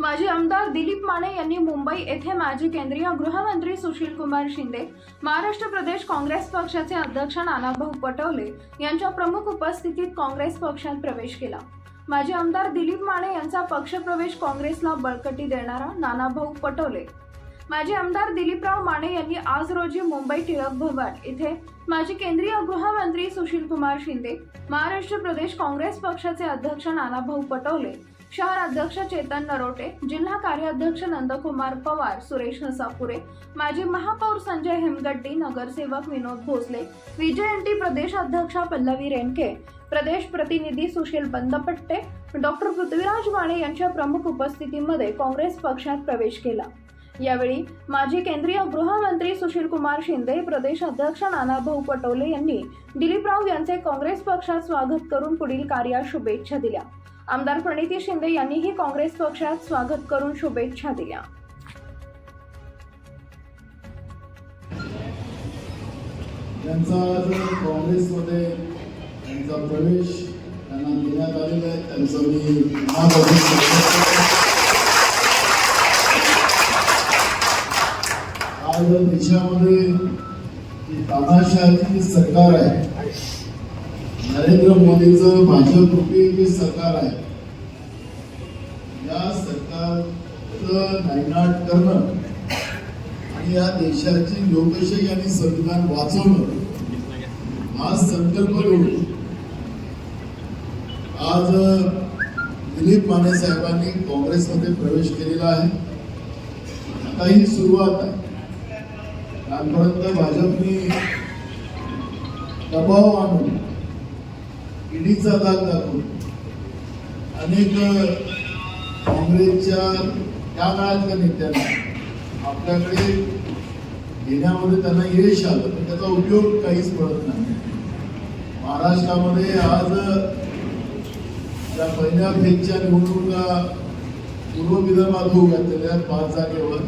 माजी आमदार दिलीप माने यांनी मुंबई येथे माजी केंद्रीय गृहमंत्री सुशील कुमार शिंदे महाराष्ट्र प्रदेश काँग्रेस पक्षाचे अध्यक्ष नानाभाऊ पटोले यांच्या प्रमुख उपस्थितीत काँग्रेस पक्षात प्रवेश केला. माजी आमदार दिलीप माने यांचा पक्षप्रवेश काँग्रेसला बळकटी देणारा नानाभाऊ पटोले. माजी आमदार दिलीपराव माने यांनी आज रोजी मुंबई टिळक भवन येथे माजी केंद्रीय गृहमंत्री सुशील कुमार शिंदे महाराष्ट्र प्रदेश काँग्रेस पक्षाचे अध्यक्ष नानाभाऊ पटोले शहर अध्यक्ष चेतन नरोटे जिल्हा कार्याध्यक्ष नंदकुमार पवार सुरेश नसापुरे माजी महापौर संजय हेमगड्डी नगरसेवक विनोद भोसले विजयंती प्रदेश अध्यक्षा पल्लवी रेणके प्रदेश प्रतिनिधी सुशील बंदपट्टे डॉक्टर पृथ्वीराज माने यांच्या प्रमुख उपस्थितीमध्ये काँग्रेस पक्षात प्रवेश केला. यावेळी माजी केंद्रीय गृहमंत्री सुशील कुमार शिंदे प्रदेश अध्यक्ष नानाभाऊ पटोले यांनी दिलीपराव यांचे काँग्रेस पक्षात स्वागत करून पुढील कार्यास शुभेच्छा दिल्या. आमदार प्रणिती शिंदे यांनीही काँग्रेस पक्षात स्वागत करून शुभेच्छा दिल्या. त्यांचा आज काँग्रेसमध्ये त्यांचा प्रवेश त्यांना देण्यात आलेला आहे. त्यांचं मी आज देशामध्ये तानाशाही सरकार आहे नरेंद्र मोदीचं भाजप रुपी जे सरकार आहे या सरकारचं नायनाट करणं आणि या देशाची लोकशाही आणि संविधान वाचवणं हा संकल्प घेऊन आज दिलीप माने साहेबांनी काँग्रेसमध्ये प्रवेश केलेला आहे. आता ही सुरुवात आहे. कालपर्यंत भाजपने दबाव आणून ईडीचा दाग दाखवून अनेक काँग्रेसच्या त्या काळातल्या नेत्यांना आपल्याकडे घेण्यामध्ये त्यांना यश आलं पण त्याचा उपयोग काहीच पडत नाही. महाराष्ट्रामध्ये आज त्या पहिल्या फेजच्या निवडणुका पूर्व विदर्भात होऊ घातलेल्या पाच जागेवर